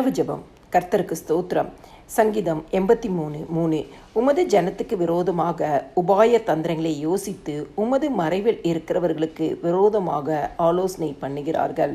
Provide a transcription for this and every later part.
இரவு ஜெபம் கர்த்தருக்கு ஸ்தோத்திரம். சங்கீதம் எண்பத்தி மூணு. மூணு உமது ஜனத்துக்கு விரோதமாக உபாய தந்திரங்களை யோசித்து உமது மறைவில் இருக்கிறவர்களுக்கு விரோதமாக ஆலோசனை பண்ணுகிறார்கள்.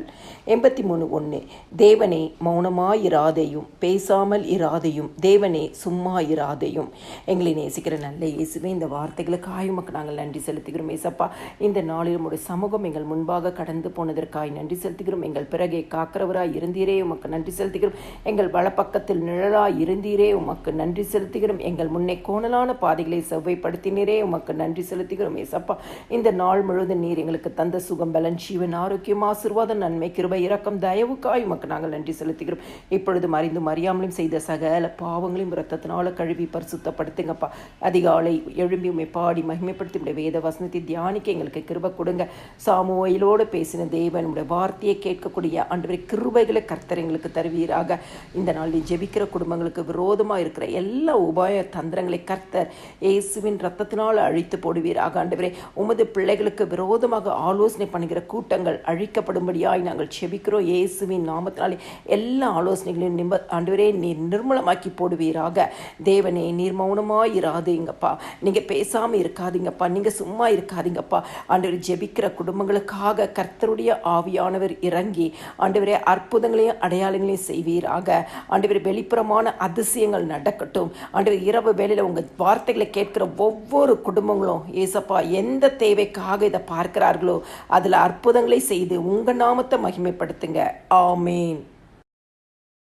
எண்பத்தி மூணு ஒன்று தேவனே மௌனமாயிராதையும் பேசாமல் இராதையும் தேவனே சும்மா இராதையும் எங்களை நேசிக்கிற நல்ல இயேசுவே இந்த வார்த்தைகளுக்கு உமக்கு நாங்கள் நன்றி செலுத்துகிறோம். ஏசப்பா இந்த நாளில் உடைய சமூகம் எங்கள் முன்பாக கடந்து போனதற்காய் நன்றி செலுத்துகிறோம். எங்கள் பிறகே காக்கிறவராய் இருந்தீரே உமக்கு நன்றி செலுத்துகிறோம். எங்கள் வலப்பக்கத்தில் நிழலாய் இருந்தீரே உமக்கு நன்றி செலுத்துகிறோம். எங்கள் முன்னே கோணலான பாதைகளை செவ்வைப்படுத்தினீரே உமக்கு நன்றி செலுத்துகிறோம். ஏசப்பா இந்த நாள் முழுவதும் நீர் எங்களுக்கு தந்த சுகம் பலன் ஜீவன் ஆரோக்கியம் ஆசிர்வாதம் நன்மை கிருபை இரக்கம் தயவுக்காய் உமக்கு நாங்கள் நன்றி செலுத்துகிறோம். இப்பொழுது மறைந்து அறியாமலும் செய்த சகல பாவங்களையும் ரத்தத்தினால கழுவி பரிசுத்தப்படுத்துங்கப்பா. அதிகாலை எழும்பி உம்மை பாடி மகிமைப்படுத்தி உடைய வேத வசனத்தை தியானிக்க எங்களுக்கு கிருபை கொடுங்க. சாமுவையிலோடு பேசின தேவன் உடைய வார்த்தையை கேட்கக்கூடிய ஆண்டவரை கிருபைகளை கர்த்தர் எங்களுக்கு தருவீராக. இந்த நாளில் ஜெபிக்கிற குடும்பங்களுக்கு விரோதமாக இருக்கிற எல்லா உபாய தந்திரங்களை கர்த்தர் இயேசுவின் ரத்தத்தினால் அழித்து போடுவீராக. ஆண்டவரே உமது பிள்ளைகளுக்கு விரோதமாக ஆலோசனை பண்ணுகிற கூட்டங்கள் அழிக்கப்படும்படியாய் நாங்கள் செபிக்கிறோம் இயேசுவின் நாமத்தினாலே எல்லா ஆலோசனைகளையும் நிம்ப ஆண்டவரே நீர் நிர்மூலமாக்கி போடுவீராக. தேவனே நீர் மௌனமாக இராதீங்கப்பா. நீங்கள் பேசாமல் இருக்காதீங்கப்பா. நீங்கள் சும்மா இருக்காதீங்கப்பா. ஆண்டவர் ஜெபிக்கிற குடும்பங்களுக்காக கர்த்தருடைய ஆவியானவர் இறங்கி ஆண்டவரே அற்புதங்களையும் அடையாளங்களையும் செய்வீராக. ஆண்டவர் வெளிப்புறமான அதிசயங்கள் நடக்கட்டும். ஆண்டவர் இரவு வேலையில் உங்கள் வார்த்தைகளை கேட்கிற ஒவ்வொரு குடும்பங்களும் ஏசப்பா எந்த தேவைக்காக இதை பார்க்கிறார்களோ அதில் அற்புதங்களை செய்து உங்கள் நாமத்தை மகிமைப்படுத்துங்க. ஆமீன்.